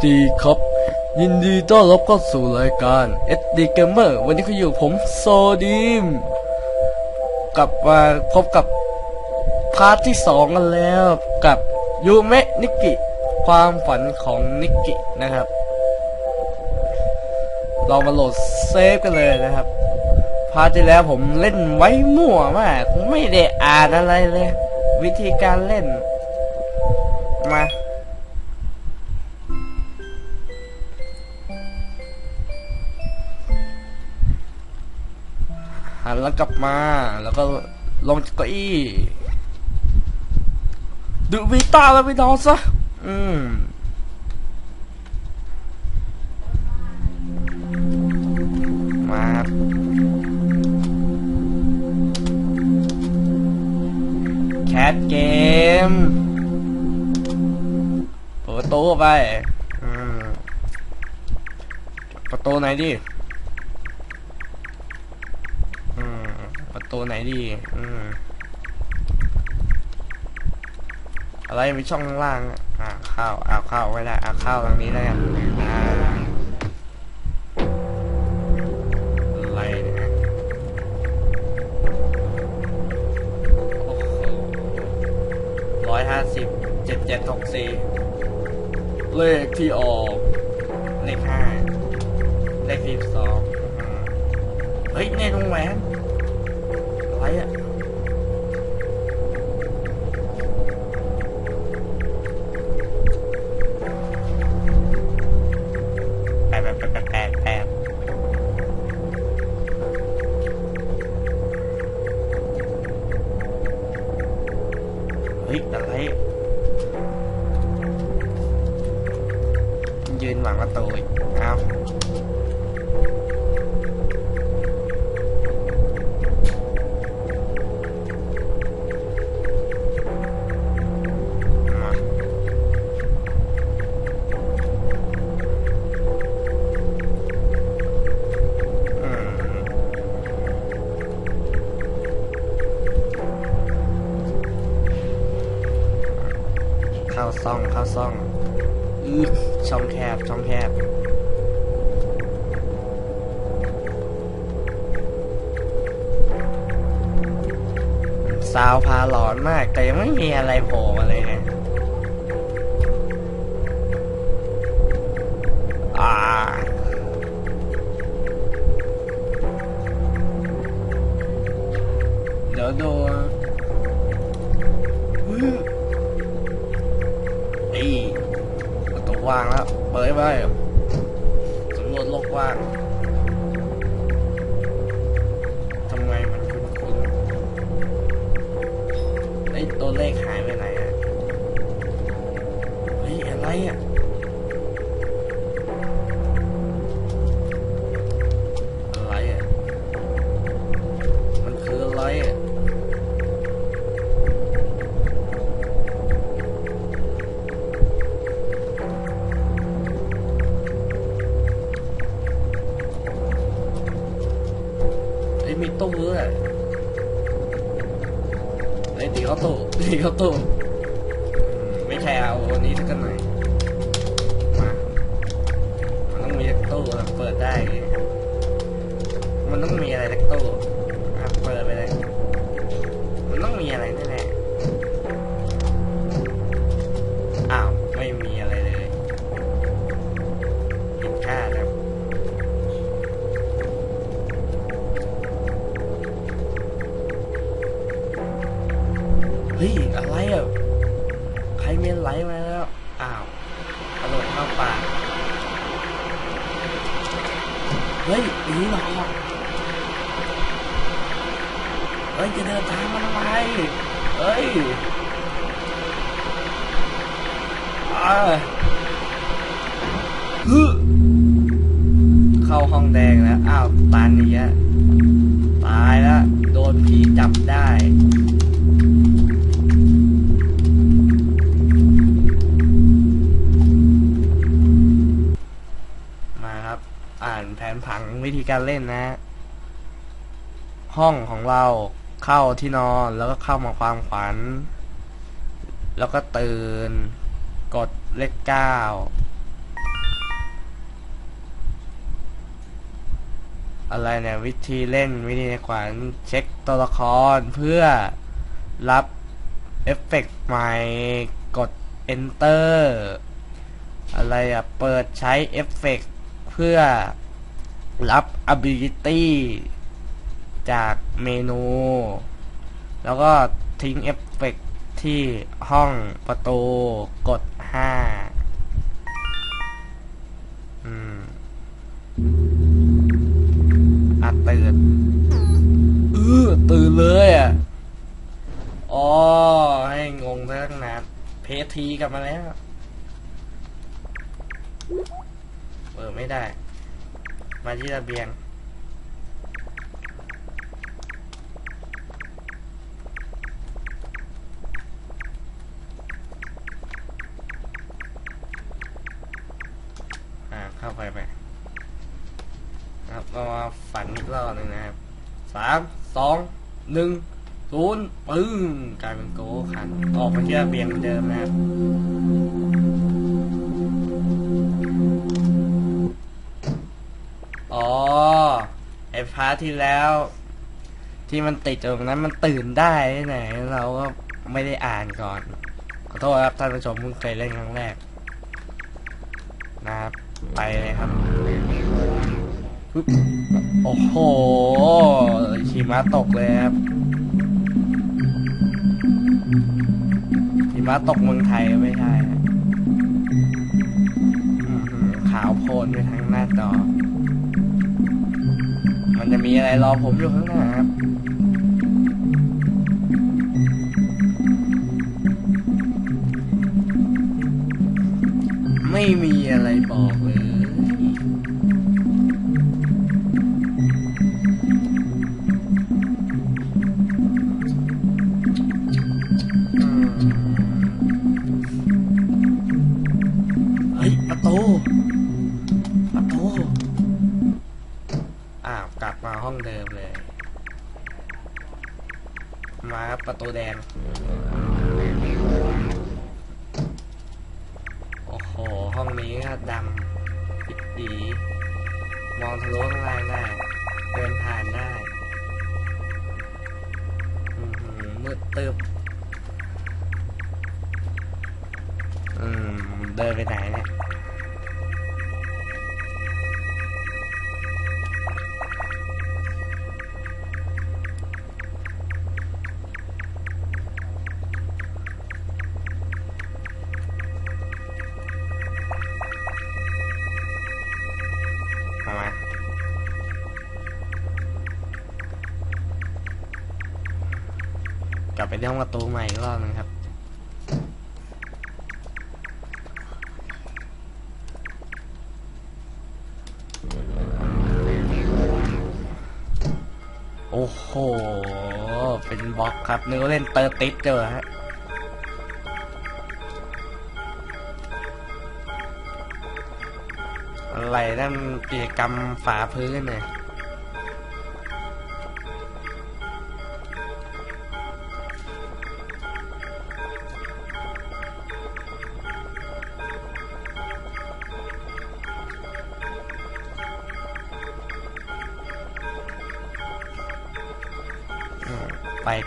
วัสดีครับ ยินดีต้อนรับเข้าสู่รายการ SD Gamer วันนี้ก็อยู่ผมโซดีม กลับมาพบกับพาร์ทที่สองกันแล้วกับยูเมะนิกิ ความฝันของนิกินะครับ เรามาโหลดเซฟกันเลยนะครับ พาร์ทที่แล้วผมเล่นไว้มั่วมาก ไม่ได้อ่านอะไรเลย วิธีการเล่นมา หันแล้วกลับมา แล้วก็ลงจากเก้าอี้ดูวีต้าแล้วไปนอนซะ อืมมาแคทเกมเปิดประตูเข้าไป ประตูไหนดี อืม ประตูไหนดี อืม อะไรมีช่องล่าง อ่าข้าวเอาข้าวไว้ได้เอาข้าวตรงนี้แล้วกันอ่าอะไรเนี่ยโอ้โหร้อยห้าสิบเจ็ดเจ็ดหกสี่เลขที่ออก เลขห้าเลขที่สองเฮ้ยเนี่ตรงแหวนอะไรอะแหลอนมากแต่ยังไม่มีอะไรโผล่มาเลยเนี่ยอ่าเดี๋ยวดูอื้ออีประตูว่างแล้ว เปิดไปสำรวจโลกว่าง เฮ้ย มันต้องมีอะไรสักตู้อะเปิดไป เฮ้ยอ่าฮึเข้าห้องแดงแล้ว อ้าวตันอย่างเงี้ยตายแล้ว โดนผีจับได้มาครับอ่านแผนผังวิธีการเล่นนะ ห้องของเรา เข้าที่นอนแล้วก็เข้ามาความฝันแล้วก็ตื่น กดเลขเก้าอะไรเนี่ย วิธีเล่นวิธีใขวัญเช็คตัวละครเพื่อรับเอฟเฟกต์ใหม่กด Enter อะไรอะเปิดใช้เอฟเฟกต์เพื่อรับ Ability จากเมนู แล้วก็ทิ้งเอฟเฟกต์ที่ห้องประตูกด 5 อืมอะตื่นเออตื่นเลยอะอ๋อให้งงไปตั้งนานเพทีกลับมาแล้วเปิดไม่ได้ มาที่ระเบียง เข้าไปไปครับเรามาฝันอีกรอบหนึ่งนะครับสามสองหนึ่งศูนย์ปึ้งกลายเป็นโกขันออกมาที่ระเบียงเหมือนเดิมนะครับอ๋อไอ้พาร์ทที่แล้ว ที่มันติดตรงนั้นมันตื่นได้ไหนเราก็ไม่ได้อ่านก่อน ขอโทษครับท่านผู้ชมเพิ่งเคยเล่นครั้งแรกนะครับ ไปเลยครับปึ๊บโอ้โหหิมะตกเลยครับหิมะตกเมืองไทยไม่ใช่ขาวโพลนไปทั้งหน้าจอ มันจะมีอะไรรอผมอยู่ข้างหน้าครับไม่มีอะไรบอก อ้าวกลับมาห้องเดิมเลย มาครับประตูแดง โอ้โห ห้องนี้ก็ดำปิดดี มองทะลุข้างล่างได้ เดินผ่านได้มืดตึบอืม เดินไปไหนเนี่ย ไปที่ห้องประตูใหม่อีกรอบนึงครับ โอ้โห เป็นบล็อกครับนึกว่าเล่นเตอร์ติสเจอฮะอะไรนั่นกิจกรรมฝาพื้นเนี่ย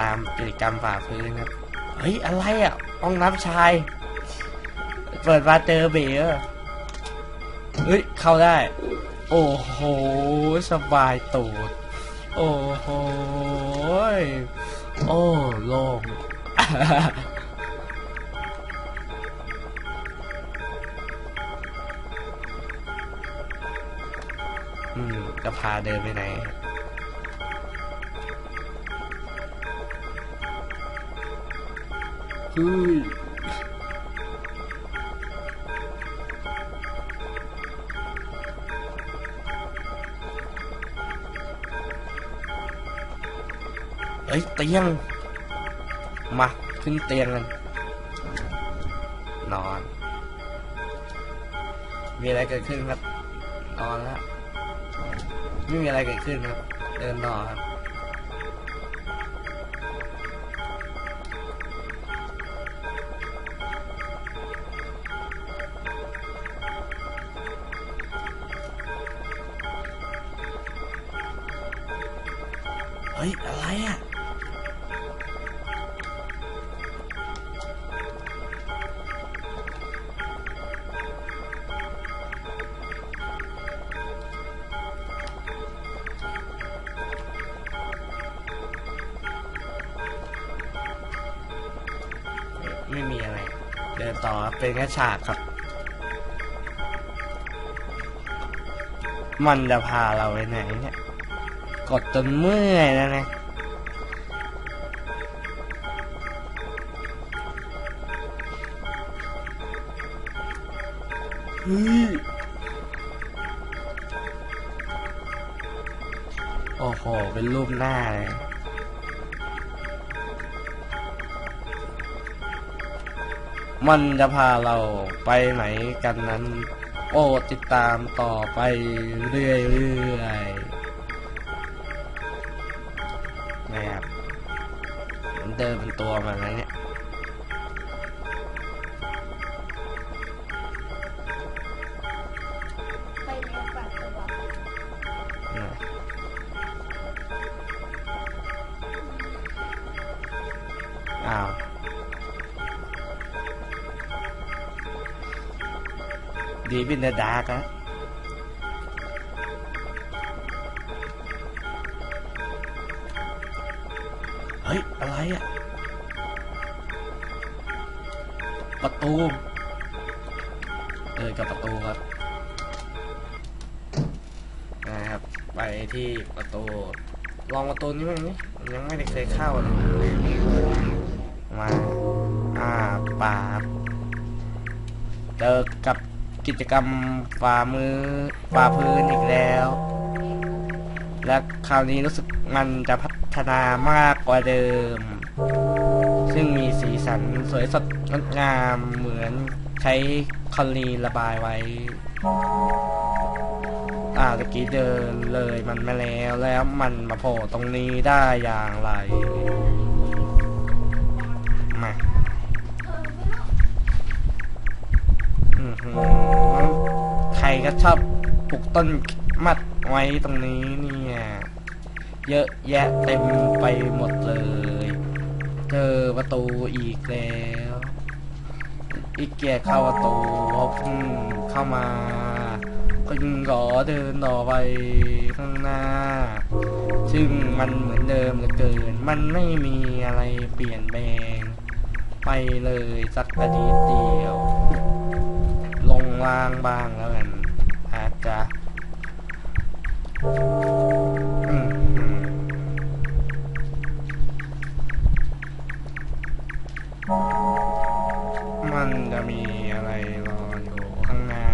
ตามกิจกรรมฝ่าพื้นครับ เฮ้ย อะไรอะห้องน้ำชาย เปิดมาเจอเบ๋อเฮ้ย เข้าได้ โอ้โห สบายตูด โอ้โห โอ้โล่งอืมจะพาเดินไปไหน เฮ้ยเอ้ยเตียง มาขึ้นเตียงกัน นอน มีอะไรเกิดขึ้นครับ นอนแล้วไม่มีอะไรเกิดขึ้นครับ เดินต่อครับ ต่อเป็นแค่ฉากครับ มันจะพาเราไปไหนเนี่ย กดจนเมื่อยแล้วนะเฮ้ยโอ้โห เป็นรูปหน้าเลย มันจะพาเราไปไหนกันนั้น โอ้ติดตามต่อไปเรื่อยๆนะครับมันเดินเป็นตัวมันนะเนี่ยไปเรียนปัดตัวนะอ้าว ดีบินเดดาร์กะเฮ้ย อะไรอะประตูเออกับประตูครับนะครับ ไปที่ประตู ลองประตูนี้มั้างนี่ยังไม่ได้เคยเข้าเลยมา อ่าป่าเจอกับ กิจกรรมฝ่ามือฝ่าพื้นอีกแล้ว และคราวนี้รู้สึกมันจะพัฒนามากกว่าเดิม ซึ่งมีสีสันสวยสดงดงามเหมือนใช้คอลีระบายไว้ อ่าตะกี้เดินเลยมันมาแล้วแล้วมันมาโผล่ตรงนี้ได้อย่างไร ใครก็ชอบปลูกต้นมัดไว้ตรงนี้เนี่ย เยอะแยะเต็มไปหมดเลย เจอประตูอีกแล้วอีกเกียร์เข้าประตูพุ่งเข้ามาก็ยังขอเดินต่อไปข้างหน้า ซึ่งมันเหมือนเดิมเหลือเกิน มันไม่มีอะไรเปลี่ยนแปลง ไปเลยสักกระดีเดียว ลงล่างบ้างแล้วกันอาจจะมันจะมีอะไรรออยู่ข้างหน้า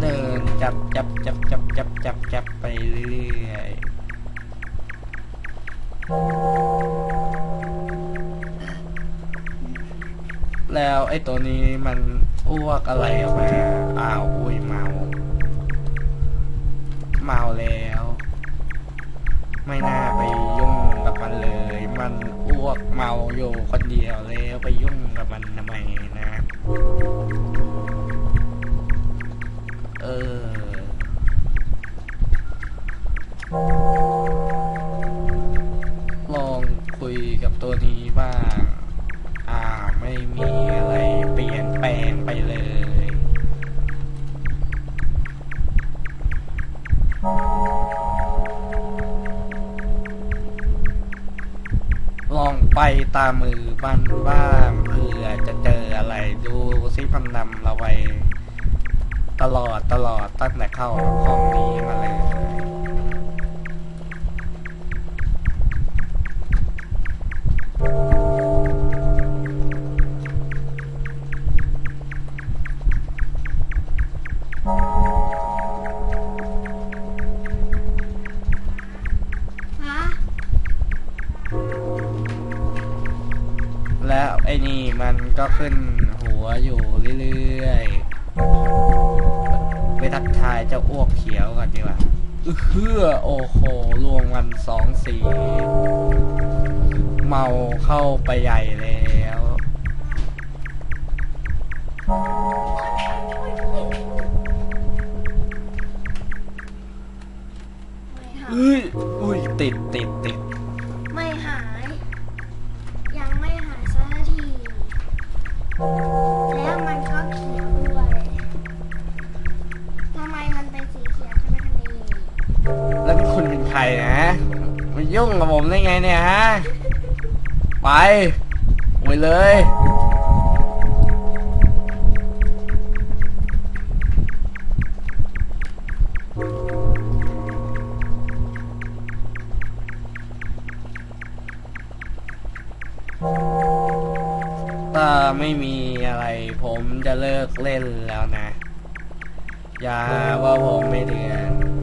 เดินจับจับจับจับจับจับจับไปเรื่อย อ้ตัวนี้มันอ้วกอะไรออกมา อ้าวอุ้ยเมา เมาแล้ว ไม่น่าไปยุ่งกับมันเลย มันอ้วกเมาอยู่คนเดียวแล้วไปยุ่งกับมันทำไมนะ เออลองคุยกับตัวนี้บ้าง อ่าไม่มี งไปเลย ลองไปตามมือบ้านบ้างเพื่อจะเจออะไรดูซิมันนำเราไปตลอดตลอดตั้งแต่เข้าห้องนี้มาเลย ก็ขึ้นหัวอยู่เรื่อยๆ ไปทักทายเจ้าอ้วกเขียวก่อนดีกว่าเฮือโอ้โหลวงมันสองสีเมาเข้าไปใหญ่แล้วไม่หา ใครนะมายุ่งกับผมได้ไงเนี่ยฮะ ไปไปเลยถ้าไม่มีอะไรผมจะเลิกเล่นแล้วนะ อย่าว่าผมไม่เดือน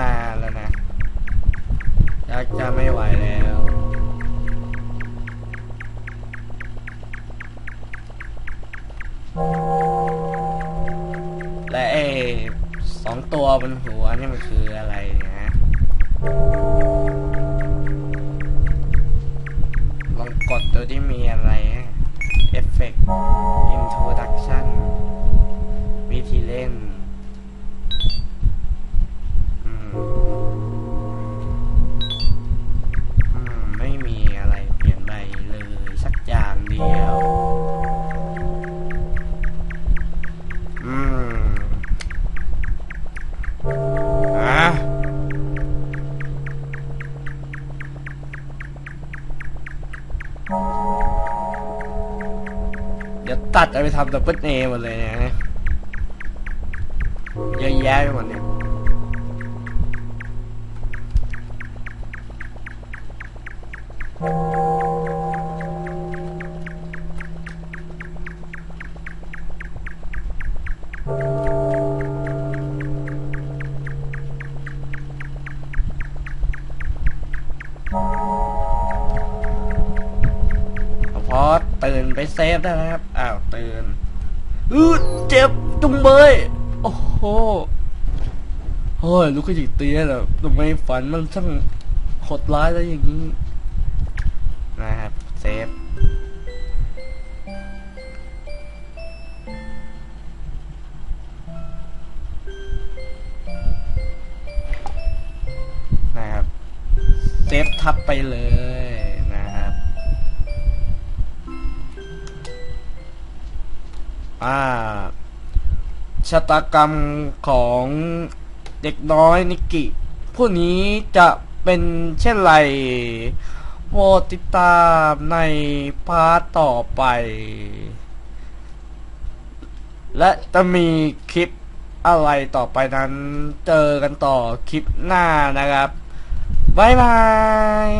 นานแล้วนะยักจะไม่ไหวแล้วและไอ้สองตัวบนหัวนี่มันคืออะไรเนี่ยฮะลองกดดูที่มีอะไรฮะ Effect Introduction วิ ตัดเอาไปทำดับเบิลเอหมดเลยนะเยอะแยะไปหมดเนี่ย เซฟได้แล้วครับ อ้าวตื่นอือเจ็บจุงเบย โอ้โหโอ้ยลูกกระจิกเตี้ยแบบทำไมฝันมันช่างโหดร้ายแล้วอย่างนี้ นะครับ เซฟนะครับ เซฟทับไปเลย อ่าชะตากรรมของเด็กน้อยนิกิผู้นี้จะเป็นเช่นไรโปรดติดตามในพาร์ตต่อไป และจะมีคลิปอะไรต่อไปนั้นเจอกันต่อคลิปหน้านะครับ บ๊ายบาย